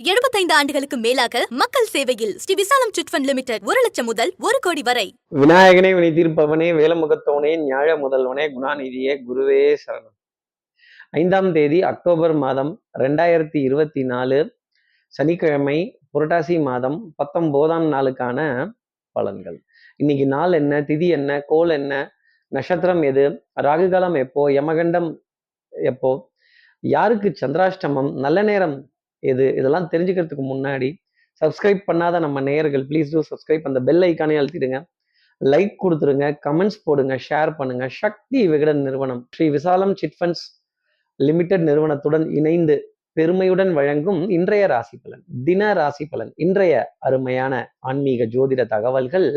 75 ஆண்டுகளுக்கு மேலாக மக்கள் சேவையில் ஸ்ரீ விசாலம் சிட்ஃபண்ட் லிமிடெட் ஒரு லட்சம் முதல் ஒரு கோடி வரை. விநாயகனே வினை தீர்ப்பவனே வேலமுகத்தவனே ஞாழ முதல்வனே குணாநிதியே குருவே சரணம். ஐந்தாம் தேதி அக்டோபர் மாதம் ரெண்டாயிரத்தி இருபத்தி நாலு சனிக்கிழமை புரட்டாசி மாதம் பத்தொம்போதாம் நாளுக்கான பலன்கள். இன்னைக்கு நாள் என்ன திதி என்ன கோல் என்ன நட்சத்திரம் எது ராகுகாலம் எப்போ யமகண்டம் எப்போ யாருக்கு சந்திராஷ்டமம் நல்ல நேரம் எது இதெல்லாம் தெரிஞ்சுக்கிறதுக்கு முன்னாடி சப்ஸ்கிரைப் பண்ணாத நம்ம நேயர்கள் ப்ளீஸ் டூ சப்ஸ்கிரைப் அந்த பெல் ஐக்கானே அழுத்திடுங்க. லைக் கொடுத்துருங்க கமெண்ட்ஸ் போடுங்க ஷேர் பண்ணுங்க. சக்தி விகடன் நிறுவனம் ஸ்ரீ விசாலம் சிட்ஃபண்ட்ஸ் லிமிடெட் நிறுவனத்துடன் இணைந்து பெருமையுடன் வழங்கும் இன்றைய ராசி பலன் தின ராசி பலன் இன்றைய அருமையான ஆன்மீக ஜோதிட தகவல்கள்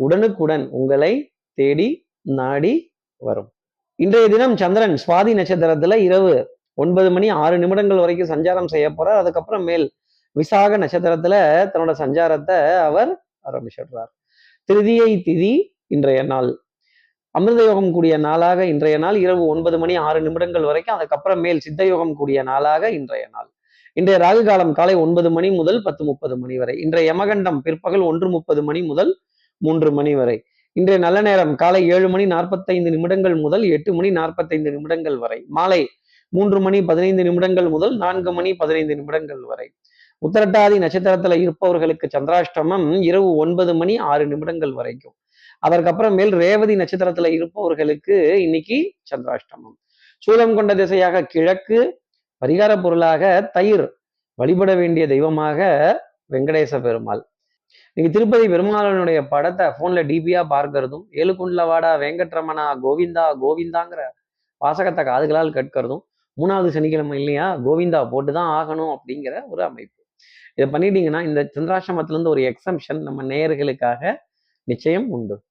உடனுக்குடன் உங்களை தேடி நாடி வரும். இன்றைய தினம் சந்திரன் சுவாதி நட்சத்திரத்துல இரவு ஒன்பது மணி ஆறு நிமிடங்கள் வரைக்கும் சஞ்சாரம் செய்ய போறார். அதுக்கப்புறம் மேல் விசாக நட்சத்திரத்துல தன்னோட சஞ்சாரத்தை அவர் ஆரம்பிச்சிடுறார். திருதியை திதி இன்றைய நாள். அமிர்த யோகம் கூடிய நாளாக இன்றைய நாள். இரவு ஒன்பது மணி ஆறு நிமிடங்கள் வரைக்கும் அதுக்கப்புறம் மேல் சித்த யோகம் கூடிய நாளாக இன்றைய நாள். இன்றைய ராகு காலம் காலை ஒன்பது மணி முதல் பத்து முப்பது மணி வரை. இன்றைய யமகண்டம் பிற்பகல் ஒன்று முப்பது மணி முதல் மூன்று மணி வரை. இன்றைய நல்ல நேரம் காலை ஏழு மணி நாற்பத்தைந்து நிமிடங்கள் முதல் எட்டு மணி நாற்பத்தைந்து நிமிடங்கள் வரை. மாலை மூன்று மணி பதினைந்து நிமிடங்கள் முதல் நான்கு மணி பதினைந்து நிமிடங்கள் வரை. உத்தரட்டாதி நட்சத்திரத்துல இருப்பவர்களுக்கு சந்திராஷ்டமம் இரவு ஒன்பது மணி ஆறு நிமிடங்கள் வரைக்கும். அதற்கப்புறம் மேல் ரேவதி நட்சத்திரத்துல இருப்பவர்களுக்கு இன்னைக்கு சந்திராஷ்டமம். சூலம் கொண்ட திசையாக கிழக்கு பரிகார பொருளாக தயிர் வழிபட வேண்டிய தெய்வமாக வெங்கடேச பெருமாள். நீங்க திருப்பதி பெருமாளனுடைய படத்தை போன்ல டிபியா பார்க்கறதும் ஏழுகுண்ட்ல வாடா வெங்கட்ரமணா கோவிந்தா கோவிந்தாங்கிற வாசகத்தை காதுகளால் கேட்கறதும் மூணாவது சனிக்கிழமை இல்லையா? கோவிந்தா போட்டு தான் ஆகணும் அப்படிங்கிற ஒரு அமைப்பு. இதை பண்ணிட்டீங்கன்னா இந்த சந்திராசிரமத்துல இருந்து ஒரு எக்ஸம்ஷன் நம்ம நேயர்களுக்காக நிச்சயம் உண்டு.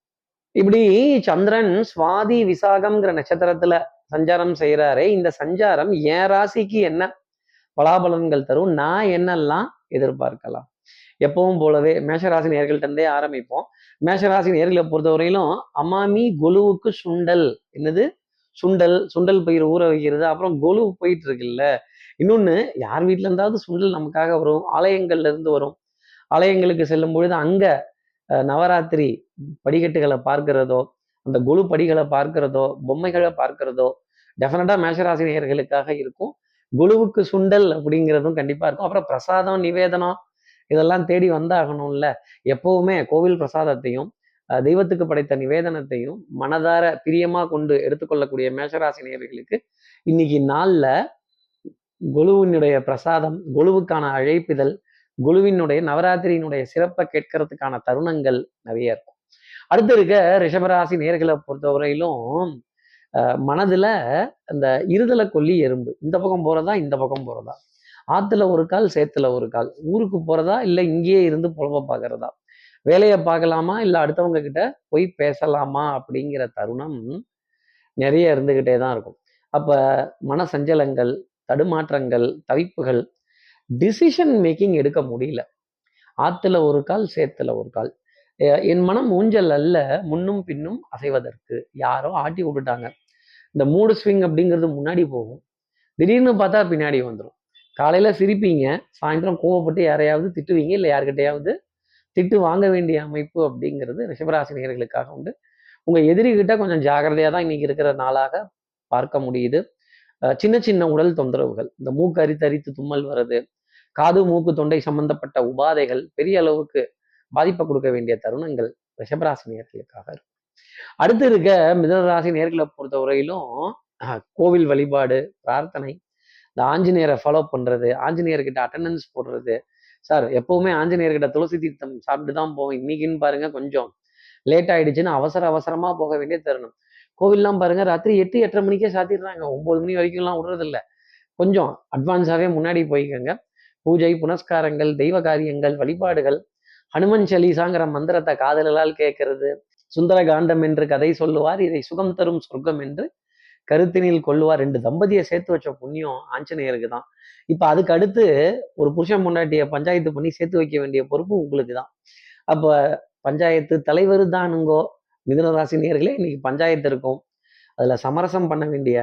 இப்படி சந்திரன் சுவாதி விசாகம்ங்கிற நட்சத்திரத்துல சஞ்சாரம் செய்யறாரே இந்த சஞ்சாரம் என் ராசிக்கு என்ன பலாபலன்கள் தரும்? நான் என்னெல்லாம் எதிர்பார்க்கலாம்? எப்பவும் போலவே மேஷராசி நேர்கள்ட்ட ஆரம்பிப்போம். மேஷராசி நேர்களை பொறுத்தவரையிலும் அமாமி கொலுவுக்கு சுண்டல். என்னது? சுண்டல் சுண்டல் பயிர் ஊற வைக்கிறது அப்புறம் கொலு போயிட்டு இருக்குல்ல இன்னொன்று யார் வீட்டில இருந்தாவது சுண்டல் நமக்காக வரும். ஆலயங்கள்ல இருந்து வரும். ஆலயங்களுக்கு செல்லும் பொழுது அங்க நவராத்திரி படிக்கட்டுகளை பார்க்கிறதோ அந்த கொலு படிகளை பார்க்கிறதோ பொம்மைகளை பார்க்கிறதோ டெஃபினட்டா மேஷராசினியர்களுக்காக இருக்கும். குழுவுக்கு சுண்டல் அப்படிங்கிறதும் கண்டிப்பா இருக்கும். அப்புறம் பிரசாதம் நிவேதனம் இதெல்லாம் தேடி வந்தாகணும்ல. எப்பவுமே கோவில் பிரசாதத்தையும் தெய்வத்துக்கு படைத்த நிவேதனத்தையும் மனதார பிரியமா கொண்டு எடுத்துக்கொள்ளக்கூடிய மேஷராசி நேர்களுக்கு இன்னைக்கு நாள்ல குழுவினுடைய பிரசாதம் குழுவுக்கான அழைப்பிதழ் குழுவினுடைய நவராத்திரியினுடைய சிறப்பை கேட்கறதுக்கான தருணங்கள் நிறைய இருக்கும். அடுத்து இருக்க ரிஷபராசி நேர்களை பொறுத்தவரையிலும் மனதுல அந்த இருதலை கொல்லி எறும்பு. இந்த பக்கம் போறதா இந்த பக்கம் போறதா? ஆத்துல ஒரு கால் சேத்துல ஒரு கால். ஊருக்கு போறதா இல்ல இங்கேயே இருந்து புலம்ப பார்க்கறதா வேலையை பார்க்கலாமா? இல்லை அடுத்தவங்க கிட்ட போய் பேசலாமா? அப்படிங்கிற தருணம் நிறைய இருந்துக்கிட்டே தான் இருக்கும். அப்போ மன சஞ்சலங்கள் தடுமாற்றங்கள் தவிப்புகள் டிசிஷன் மேக்கிங் எடுக்க முடியல. ஆத்துல ஒரு கால் சேத்துல ஒரு கால். என் மனம் ஊஞ்சல் அல்ல முன்னும் பின்னும் அசைவதற்கு. யாரோ ஆட்டி விட்டுட்டாங்க. இந்த மூடு ஸ்விங் அப்படிங்கிறது முன்னாடி போகும். திடீர்னு பார்த்தா பின்னாடி வந்துடும் காலையில சிரிப்பீங்க சாயந்தரம் கோவப்பட்டு யாரையாவது திட்டுவீங்க இல்லை யாருக்கிட்டையாவது திட்டு வாங்க வேண்டிய அமைப்பு அப்படிங்கிறது ரிஷபராசினியர்களுக்காக உண்டு. உங்க எதிரிகிட்ட கொஞ்சம் ஜாகிரதையாக தான் இன்னைக்கு இருக்கிற நாளாக பார்க்க முடியுது. சின்ன சின்ன உடல் தொந்தரவுகள் இந்த மூக்கு அரித்து அரித்து தும்மல் வர்றது காது மூக்கு தொண்டை சம்பந்தப்பட்ட உபாதைகள் பெரிய அளவுக்கு பாதிப்பை கொடுக்க வேண்டிய தருணங்கள் ரிஷபராசி நேர்களுக்காக இருக்கும் அடுத்து இருக்க மிதனராசி நேர்களை பொறுத்தவரையிலும் வரையிலும் கோவில் வழிபாடு பிரார்த்தனை இந்த ஆஞ்சநேயரை ஃபாலோ பண்றது ஆஞ்சநேயர்கிட்ட அட்டண்டன்ஸ் போடுறது சார் எப்பவுமே ஆஞ்சநேயர்கிட்ட துளசி தீர்த்தம் சாப்பிட்டு தான் போவோம் இன்னைக்குன்னு பாருங்க கொஞ்சம் லேட் ஆயிடுச்சுன்னு அவசர அவசரமா போக வேண்டிய தருணம். கோவில்லாம் பாருங்க ராத்திரி எட்டு எட்டரை மணிக்கே சாத்திடுறாங்க. ஒன்பது மணி வரைக்கும்லாம் விடுறதில்ல. கொஞ்சம் அட்வான்ஸாகவே முன்னாடி போய்க்கோங்க. பூஜை புனஸ்காரங்கள் தெய்வ காரியங்கள் வழிபாடுகள் ஹனுமன் சலீசாங்கிற மந்திரத்தை காதலால் கேட்கறது சுந்தர காண்டம் என்று கதை சொல்லுவார் இதை சுகம் தரும் சொர்க்கம் என்று கருத்தினில் கொள்ளுவார். ரெண்டு தம்பதியை சேர்த்து வச்ச புண்ணியம் ஆஞ்சநேயருக்கு தான். இப்போ அதுக்கு அடுத்து ஒரு புருஷன் முன்னாட்டிய பஞ்சாயத்து பண்ணி சேர்த்து வைக்க வேண்டிய பொறுப்பு உங்களுக்கு தான். அப்போ பஞ்சாயத்து தலைவர் தானுங்கோ? மிதுனராசி நேர்களே இன்னைக்கு பஞ்சாயத்து இருக்கும். அதில் சமரசம் பண்ண வேண்டிய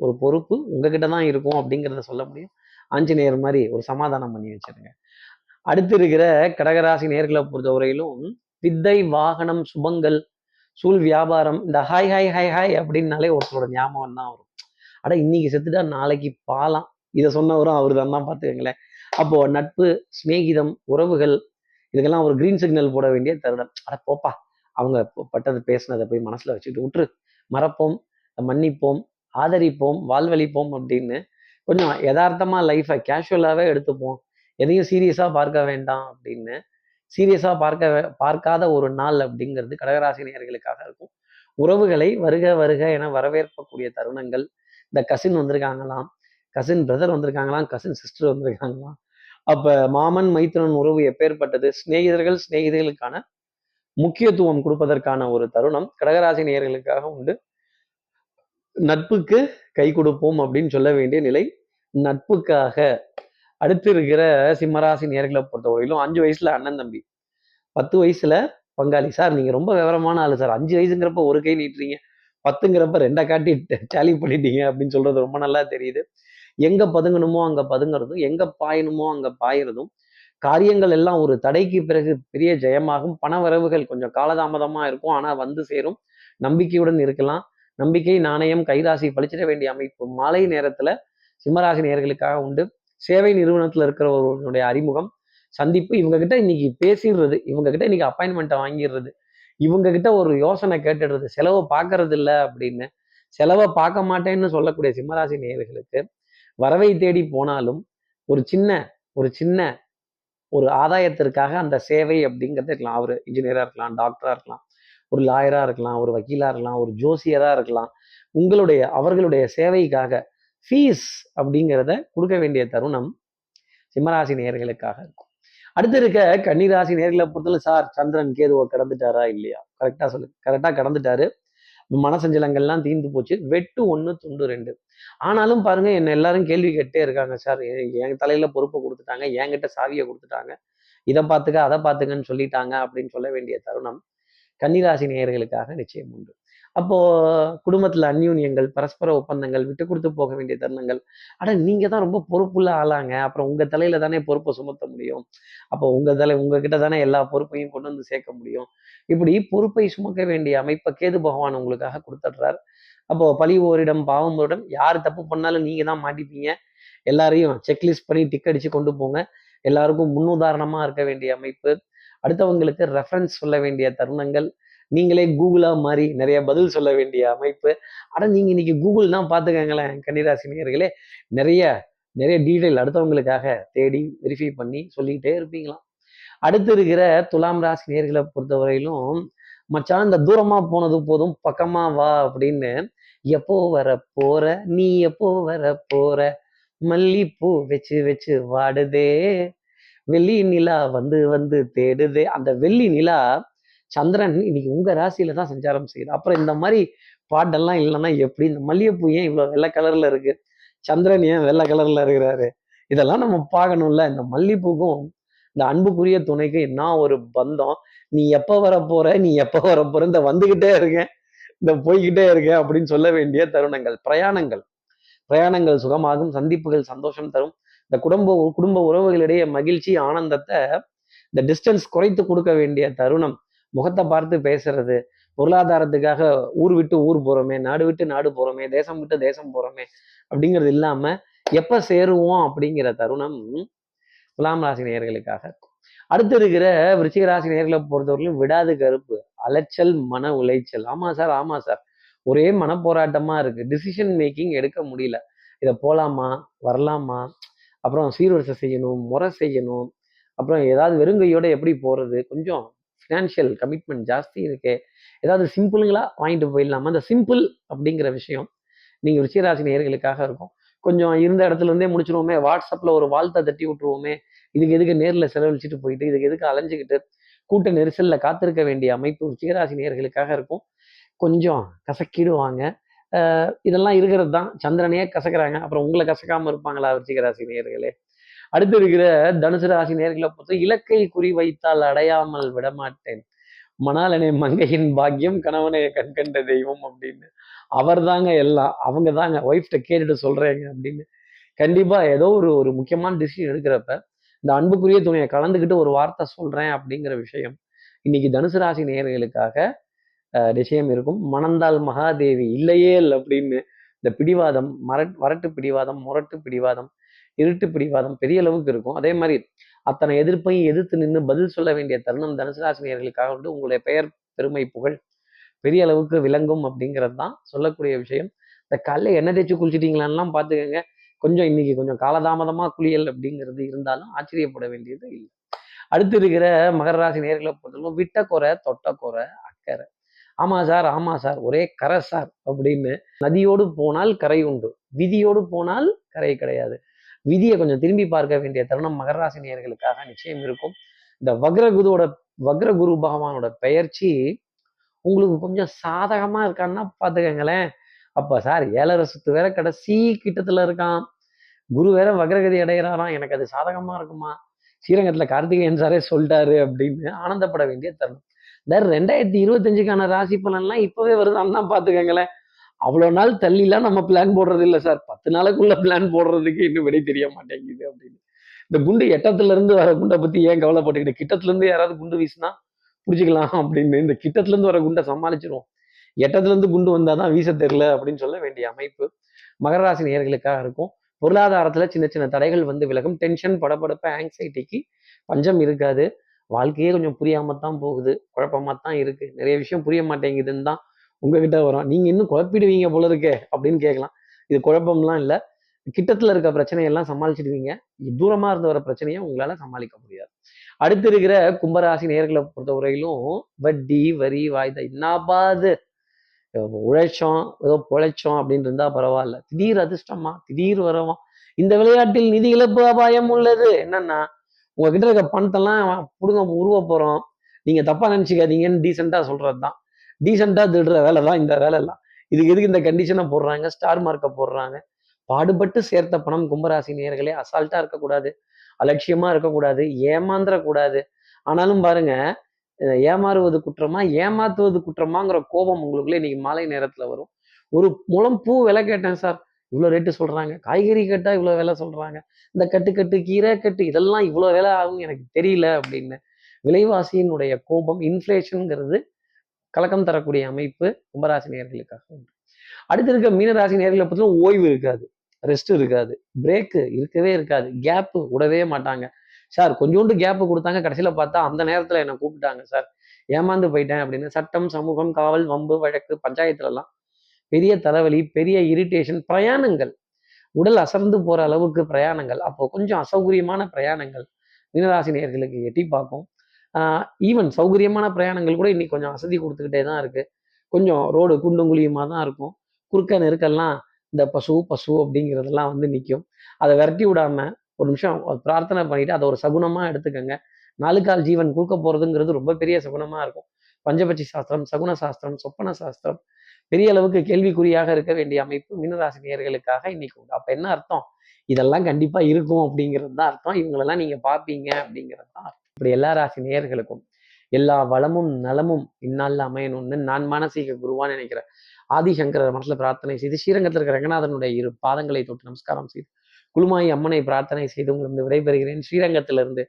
ஒரு பொறுப்பு உங்ககிட்ட தான் இருக்கும் அப்படிங்கிறத சொல்ல முடியும். ஆஞ்சநேயர் மாதிரி ஒரு சமாதானம் பண்ணி வச்சிருங்க. அடுத்து இருக்கிற கடகராசி நேர்களை பொறுத்தவரையிலும் வித்தை வாகனம் சுபங்கள் சூழ் வியாபாரம் இந்த ஹாய் ஹாய் ஹாய் ஹாய் அப்படின்னாலே ஒருத்தரோட ஞாபகம் தான் வரும். அட இன்னைக்கு செத்துட்டா நாளைக்கு பாலாம். இதை சொன்னவரும் அவர் தான் தான் பார்த்துக்கங்களேன். அப்போ நட்பு சிநேகிதம் உறவுகள் இதுக்கெல்லாம் ஒரு கிரீன் சிக்னல் போட வேண்டிய தருணம். அட போப்பா. அவங்க பட்டது பேசினதை போய் மனசுல வச்சுக்கிட்டு விட்டுரு மறப்போம் மன்னிப்போம் ஆதரிப்போம் வாழ்வழிப்போம் அப்படின்னு கொஞ்சம் யதார்த்தமா லைஃப்பை கேஷுவலாகவே எடுத்துப்போம். எதையும் சீரியஸாக பார்க்க வேண்டாம் அப்படின்னு சீரியஸாக பார்க்க பார்க்காத ஒரு நாள் அப்படிங்கிறது கடகராசி நேயர்களுக்காக இருக்கும். உறவுகளை வருக வருக என வரவேற்கக்கூடிய தருணங்கள். இந்த கசின் வந்திருக்காங்களாம். கசின் பிரதர் வந்திருக்காங்களாம். கசின் சிஸ்டர் வந்திருக்காங்களாம். அப்போ மாமன் மைத்திரன் உறவு எப்பேற்பட்டது? சிநேகிதர்கள் சிநேகிதர்களுக்கான முக்கியத்துவம் கொடுப்பதற்கான ஒரு தருணம் கடகராசி நேயர்களுக்காக உண்டு. நட்புக்கு கை கொடுப்போம் அப்படின்னு சொல்ல வேண்டிய நிலை நட்புக்காக அடுத்து இருக்கிற சிம்மராசி நேர்களை பொறுத்தவரையிலும் அஞ்சு வயசுல அண்ணன் தம்பி பத்து வயசுல பங்காளி. சார் நீங்க ரொம்ப விவரமான ஆளு சார். அஞ்சு வயசுங்கிறப்ப ஒரு கை நீட்டுறீங்க பத்துங்கிறப்ப ரெண்டை காட்டி டேலி பண்ணிட்டீங்க அப்படின்னு சொல்றது ரொம்ப நல்லா தெரியுது. எங்க பதுங்கணுமோ அங்க பதுங்குறதும் எங்க பாயணுமோ அங்க பாயறதும் காரியங்கள் எல்லாம் ஒரு தடைக்கு பிறகு பெரிய ஜெயமாகும். பண வரவுகள் கொஞ்சம் காலதாமதமா இருக்கும். ஆனா வந்து சேரும். நம்பிக்கையுடன் இருக்கலாம். நம்பிக்கை நாணயம் கைராசி பழிச்சிட வேண்டிய அமைப்பு மாலை நேரத்துல சிம்மராசி நேர்களுக்காக உண்டு. சேவை நிறுவனத்தில் இருக்கிற ஒருவனுடைய அறிமுகம் சந்திப்பு இவங்க கிட்ட இன்னைக்கு பேசிடுறது இவங்க கிட்ட இன்னைக்கு அப்பாயின்மெண்ட்டை வாங்கிடுறது இவங்க கிட்ட ஒரு யோசனை கேட்டுடுறது செலவை பார்க்கறது இல்லை அப்படின்னு செலவை பார்க்க மாட்டேன்னு சொல்லக்கூடிய சிம்மராசி நேயர்களுக்கு வரவை தேடி போனாலும் ஒரு சின்ன ஒரு சின்ன ஒரு ஆதாயத்திற்காக அந்த சேவை அப்படிங்கிறது இருக்கலாம். அவர் இன்ஜினியராக இருக்கலாம் டாக்டராக இருக்கலாம் ஒரு லாயராக இருக்கலாம் ஒரு வக்கீலாக இருக்கலாம் ஒரு ஜோசியராக இருக்கலாம். உங்களுடைய அவர்களுடைய சேவைக்காக ஃபீஸ் அப்படிங்கிறத கொடுக்க வேண்டிய தருணம் சிம்மராசி நேர்களுக்காக இருக்கும். அடுத்து இருக்க கன்னிராசி நேர்களை பொறுத்தவரை சார் சந்திரன் கேதுவை கடந்துட்டாரா இல்லையா? கரெக்டா சொல்லு கரெக்டாக கடந்துட்டாரு. மனசஞ்சலங்கள்லாம் தீர்ந்து போச்சு. வெட்டு ஒன்று துண்டு ரெண்டு. ஆனாலும் பாருங்க என்ன எல்லாரும் கேள்வி கேட்டே இருக்காங்க சார். என் தலையில பொறுப்பை கொடுத்துட்டாங்க என்கிட்ட சாவியை கொடுத்துட்டாங்க. இதை பார்த்துக்க அதை பார்த்துக்கன்னு சொல்லிட்டாங்க அப்படின்னு சொல்ல வேண்டிய தருணம் கன்னிராசி நேயர்களுக்காக நிச்சயம் உண்டு. அப்போ குடும்பத்துல அந்யூன்யங்கள் பரஸ்பர ஒப்பந்தங்கள் விட்டு கொடுத்து போக வேண்டிய தருணங்கள். அட நீங்க தான் ரொம்ப பொறுப்புள்ள ஆளாங்க. அப்புறம் உங்க தலையில தானே பொறுப்பை சுமத்த முடியும். அப்போ உங்க தலை உங்ககிட்ட தானே எல்லா பொறுப்பையும் கொண்டு வந்து சேர்க்க முடியும். இப்படி பொறுப்பை சுமக்க வேண்டிய அமைப்பை கேது பகவான் உங்களுக்காக கொடுத்துட்றார். அப்போ பழி ஓரிடம் பாவம் ஓரிடம் யார் தப்பு பண்ணாலும் நீங்க தான் மாட்டிப்பீங்க. எல்லாரையும் செக்லிஸ்ட் பண்ணி டிக் அடிச்சு கொண்டு போங்க. எல்லாருக்கும் முன்னுதாரணமா இருக்க வேண்டிய அமைப்பு. அடுத்தவங்களுக்கு ரெஃபரன்ஸ் சொல்ல வேண்டிய தருணங்கள். நீங்களே கூகுளா மாறி நிறைய பதில் சொல்ல வேண்டிய அமைப்பு. ஆனால் நீங்க இன்னைக்கு கூகுள் தான் பார்த்துக்கங்களேன் கன்னிராசி நேர்களே நிறைய நிறைய டீடைல் அடுத்தவங்களுக்காக தேடி வெரிஃபை பண்ணி சொல்லிக்கிட்டே இருப்பீங்களாம் அடுத்து இருக்கிற துலாம் ராசி நேர்களை பொறுத்தவரையிலும் மச்சான் இந்த தூரமா போனது போதும் பக்கமா வா அப்படின்னு எப்போ வர போற நீ எப்போ வர போற? மல்லிப்பூ வச்சு வச்சு வாடுதே. வெள்ளி நிலா வந்து வந்து தேடுதே. அந்த வெள்ளி நிலா சந்திரன் இன்னைக்கு உங்க ராசியில தான் சஞ்சாரம் செய்யுது அப்புறம் இந்த மாதிரி பாட்டெல்லாம் இல்லைன்னா எப்படி? இந்த மல்லிகைப்பூ ஏன் இவ்வளவு வெள்ளை கலர்ல இருக்கு? சந்திரன் ஏன் வெள்ளை கலர்ல இருக்கிறாரு? இதெல்லாம் நம்ம பார்க்கணும்ல. இந்த மல்லிகைப்பூக்கும் இந்த அன்புக்குரிய துணைக்கு என்ன ஒரு பந்தம்? நீ எப்ப வர போற நீ எப்ப வர போற இந்த வந்துகிட்டே இருக்கேன். இந்த போய்கிட்டே இருக்கேன் அப்படின்னு சொல்ல வேண்டிய தருணங்கள் பிரயாணங்கள். பிரயாணங்கள் சுகமாகும் சந்திப்புகள் சந்தோஷம் தரும். இந்த குடும்ப குடும்ப உறவுகளிடையே மகிழ்ச்சி ஆனந்தத்தை இந்த டிஸ்டன்ஸ் குறைத்து கொடுக்க வேண்டிய தருணம். முகத்தை பார்த்து பேசுறது பொருளாதாரத்துக்காக ஊர் விட்டு ஊர் போகிறோமே நாடு விட்டு நாடு போகிறோமே தேசம் விட்டு தேசம் போகிறோமே அப்படிங்கிறது இல்லாம எப்ப சேருவோம் அப்படிங்கிற தருணம் துலாம் ராசி நேயர்களுக்காக. அடுத்து இருக்கிற விருச்சிக ராசி நேர்களை பொறுத்தவரையிலும் விடாது கருப்பு அலைச்சல் மன உளைச்சல். ஆமா சார் ஆமா சார். ஒரே மனப்போராட்டமா இருக்கு. டிசிஷன் மேக்கிங் எடுக்க முடியல. இதை போலாமா வரலாமா? அப்புறம் சீர்வரிசை செய்யணும் முறை செய்யணும். அப்புறம் ஏதாவது வெறுங்கையோட எப்படி போறது? கொஞ்சம் ஃபினான்ஷியல் கமிட்மெண்ட் ஜாஸ்தி இருக்கு. ஏதாவது சிம்பிளுங்களா வாங்கிட்டு போயிடலாமா? அந்த சிம்பிள் அப்படிங்கிற விஷயம் நீங்கள் ருச்சிகராசி நேயர்களுக்காக இருக்கும். கொஞ்சம் இருந்த இடத்துல இருந்தே முடிச்சிருவோமே. வாட்ஸ்அப்பில் ஒரு வாழ்த்தை தட்டி விட்டுருவோமே. இதுக்கு எதுக்கு நேரில் செலவழிச்சிட்டு போயிட்டு இதுக்கு எதுக்கு அலைஞ்சிக்கிட்டு கூட்ட நெரிசலில் காத்திருக்க வேண்டிய அமைப்பு ருச்சிகராசி நேர்களுக்காக இருக்கும். கொஞ்சம் கசக்கிடுவாங்க. இதெல்லாம் இருக்கிறது தான். சந்திரனையே கசக்கிறாங்க. அப்புறம் உங்களை கசக்காமல் இருப்பாங்களா ருச்சிகராசி நேர்களே அடுத்து இருக்கிற தனுசு ராசி நேர்களை பொறுத்த இலக்கை குறி வைத்தால் அடையாமல் விடமாட்டேன். மணாலனே மங்கையின் பாக்கியம் கணவனை கண்கண்ட தெய்வம் அப்படின்னு. அவர் தாங்க எல்லாம். அவங்க தாங்க ஒய்ஃப்ட கேட்டுட்டு சொல்றேங்க அப்படின்னு. கண்டிப்பா ஏதோ ஒரு ஒரு முக்கியமான டிசிஷன் எடுக்கிறப்ப இந்த அன்புக்குரிய துணையை கலந்துக்கிட்டு ஒரு வார்த்தை சொல்றேன் அப்படிங்கிற விஷயம் இன்னைக்கு தனுசு ராசி நேர்களுக்காக நிச்சயம் இருக்கும். மணந்தால் மகாதேவி இல்லையேல் அப்படின்னு இந்த பிடிவாதம் மரட் வரட்டு பிடிவாதம் முரட்டு பிடிவாதம் இருட்டு பிடிவாதம் பெரிய அளவுக்கு இருக்கும். அதே மாதிரி அத்தனை எதிர்ப்பையும் எதிர்த்து நின்று பதில் சொல்ல வேண்டிய தருணம் தனுசுராசினியர்களுக்காக ராசி வந்து உங்களுடைய பெயர் பெருமை புகழ் பெரிய அளவுக்கு விளங்கும் அப்படிங்கிறது தான் சொல்லக்கூடிய விஷயம். இந்த காலைல எண்ணெய் தேய்ச்சி குளிச்சிட்டிங்களான்லாம் பார்த்துக்கோங்க. கொஞ்சம் இன்னைக்கு கொஞ்சம் காலதாமதமா குளியல் அப்படிங்கிறது இருந்தாலும் ஆச்சரியப்பட வேண்டியது இல்லை. அடுத்து இருக்கிற மகர ராசி நேர்களை பொறுத்தவரைக்கும் விட்ட குறை தொட்ட குறை அக்கறை. ஆமா சார் ஆமா சார் ஒரே கரை சார் அப்படின்னு நதியோடு போனால் கரை உண்டு. விதியோடு போனால் கரை கிடையாது. விதியை கொஞ்சம் திரும்பி பார்க்க வேண்டிய தருணம் மகராசினியர்களுக்காக நிச்சயம் இருக்கும். இந்த வக்ரகுதோட வக்ரகுரு பகவானோட பெயர்ச்சி உங்களுக்கு கொஞ்சம் சாதகமா இருக்கான்னா பார்த்துக்கங்களேன். அப்போ சார் ஏழரை சுத்து வேற கடைசி கிட்டத்துல இருக்கான். குரு வேற வக்ரகதி அடைகிறாராம் எனக்கு அது சாதகமா இருக்குமா? ஸ்ரீரங்கத்தில் கார்த்திகேயன் சாரே சொல்லிட்டாரு அப்படின்னு ஆனந்தப்பட வேண்டிய தருணம். இந்த ரெண்டாயிரத்தி இருபத்தஞ்சுக்கான ராசி பலன்லாம் இப்போவே வருதான்னு தான் பார்த்துக்கங்களேன். அவ்வளோ நாள் தள்ளிலாம் நம்ம பிளான் போடுறது இல்லை சார் பத்து நாளைக்குள்ள பிளான் போடுறதுக்கு இன்னும் விடை தெரிய மாட்டேங்குது அப்படின்னு. இந்த குண்டு எட்டத்துல இருந்து வர குண்டை பத்தி ஏன் கவலைப்பட்டுக்கிட்டு கிட்டத்துல இருந்து யாராவது குண்டு வீசினா புடிச்சுக்கலாம் அப்படின்னு. இந்த கிட்டத்துல இருந்து வர குண்டை சமாளிச்சிருவோம். எட்டத்துல இருந்து குண்டு வந்தாதான் வீச தெரியல அப்படின்னு சொல்ல வேண்டிய அமைப்பு மகர ராசி நேர்களுக்காக இருக்கும். பொருளாதாரத்துல சின்ன சின்ன தடைகள் வந்து விலகும். டென்ஷன் படப்படப்ப ஆங்ஸைட்டிக்கு பஞ்சம் இருக்காது. வாழ்க்கையே கொஞ்சம் புரியாம தான் போகுது. குழப்பமா தான் இருக்கு. நிறைய விஷயம் புரிய மாட்டேங்குதுன்னு தான் உங்ககிட்ட வரும். நீங்க இன்னும் குழப்பிடுவீங்க போல இருக்கே அப்படின்னு கேட்கலாம். இது குழப்பம்லாம் இல்லை. கிட்டத்துல இருக்க பிரச்சனையெல்லாம் சமாளிச்சிடுவீங்க. தூரமா இருந்து வர பிரச்சனையை உங்களால சமாளிக்க முடியாது. அடுத்து இருக்கிற கும்பராசி நேர்களை பொறுத்தவரையிலும் வட்டி வரி வாய்தா என்னப்பாது உழைச்சோம் ஏதோ பொழைச்சோம் அப்படின்னு இருந்தா பரவாயில்ல. திடீர் அதிர்ஷ்டமா? திடீர் வரவா? இந்த விளையாட்டில் நிதி இழப்பு அபாயம் உள்ளது. என்னன்னா உங்ககிட்ட இருக்க பணத்தெல்லாம் புடுங்க உருவ போறோம். நீங்க தப்பா நினைச்சுக்காதீங்கன்னு டீசெண்டா சொல்றதுதான். டீசெண்டாக திடுற வேலை தான் இந்த வேலை எல்லாம் இதுக்கு எதுக்கு இந்த கண்டிஷனை போடுறாங்க? ஸ்டார் மார்க்கை போடுறாங்க. பாடுபட்டு சேர்த்த பணம் கும்பராசி நேர்களே அசால்ட்டாக இருக்கக்கூடாது. அலட்சியமாக இருக்கக்கூடாது. ஏமாந்துடக்கூடாது ஆனாலும் பாருங்க ஏமாறுவது குற்றமா? ஏமாத்துவது குற்றமாங்கிற கோபம் உங்களுக்குள்ள இன்னைக்கு மாலை நேரத்தில் வரும். ஒரு முழம் பூ விலை கேட்டேன் சார் இவ்வளோ ரேட்டு சொல்கிறாங்க காய்கறி கேட்டா இவ்வளோ விலை சொல்கிறாங்க இந்த கட்டு கட்டு கீரை கட்டு இதெல்லாம் இவ்வளோ விலை ஆகும் எனக்கு தெரியல அப்படின்னு. விலைவாசியினுடைய கோபம் இன்ஃப்ளேஷனுங்கிறது கலக்கம் தரக்கூடிய அமைப்பு கும்பராசி நேர்களுக்காக உண்டு. அடுத்து இருக்க மீனராசி நேர்களை பற்றிலும் ஓய்வு இருக்காது ரெஸ்ட் இருக்காது பிரேக்கு இருக்கவே இருக்காது கேப்பு விடவே மாட்டாங்க. சார் கொஞ்சோண்டு கேப்பு கொடுத்தாங்க கடைசியில் பார்த்தா அந்த நேரத்தில் என்னை கூப்பிட்டாங்க சார். ஏமாந்து போயிட்டேன் அப்படின்னு சட்டம் சமூகம் காவல் வம்பு வழக்கு பஞ்சாயத்துலலாம் பெரிய தலைவலி பெரிய இரிட்டேஷன் பிரயாணங்கள். உடல் அசர்ந்து போற அளவுக்கு பிரயாணங்கள். அப்போ கொஞ்சம் அசௌகரியமான பிரயாணங்கள் மீனராசினியர்களுக்கு எட்டி பார்க்கும் ஈவன் சௌகரியமான பிரயாணங்கள் கூட இன்னைக்கு கொஞ்சம் வசதி கொடுத்துக்கிட்டே தான் இருக்கு. கொஞ்சம் ரோடு குண்டும் குழியுமா தான் இருக்கும். குறுக்க நெருக்கெல்லாம் இந்த பசு பசு அப்படிங்கிறதெல்லாம் வந்து நிற்கும் அதை விரட்டி விடாம ஒரு நிமிஷம் ஒரு பிரார்த்தனை பண்ணிட்டு அதை ஒரு சகுனமா எடுத்துக்கோங்க. நாலுக்கால் ஜீவன் குறுக்க போறதுங்கிறது ரொம்ப பெரிய சகுனமா இருக்கும். பஞ்சபட்சி சாஸ்திரம் சகுன சாஸ்திரம் சொப்பன சாஸ்திரம் பெரிய அளவுக்கு கேள்விக்குறியாக இருக்க வேண்டிய அமைப்பு மீனராசி நேயர்களுக்காக இன்னைக்கு உண்டு. அப்ப என்ன அர்த்தம்? இதெல்லாம் கண்டிப்பா இருக்கும் அப்படிங்கிறது தான் அர்த்தம். இவங்களெல்லாம் நீங்க பார்ப்பீங்க அப்படிங்கிறது தான் அர்த்தம். இப்படி எல்லா ராசி நேயர்களுக்கும் எல்லா வளமும் நலமும் இந்நாளில் அமையணும்னு நான் மானசீக குருவான்னு நினைக்கிறேன். ஆதிசங்கர மனசுல பிரார்த்தனை செய்து ஸ்ரீரங்கத்தில் இருக்கிற ரங்கநாதனுடைய இரு பாதங்களை தொட்டு நமஸ்காரம் செய்து குழுமாயி அம்மனை பிரார்த்தனை செய்து உங்களிருந்து விடைபெறுகிறேன். ஸ்ரீரங்கத்திலிருந்து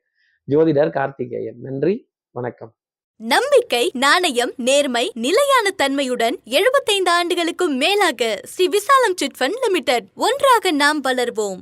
ஜோதிடர் கார்த்திகேயன். நன்றி வணக்கம். நம்பிக்கை நாணயம் நேர்மை நிலையான தன்மையுடன் 75 ஆண்டுகளுக்கும் மேலாக ஸ்ரீ விசாலம் சிட்ஃபண்ட் லிமிடெட் ஒன்றாக நாம் வளர்வோம்.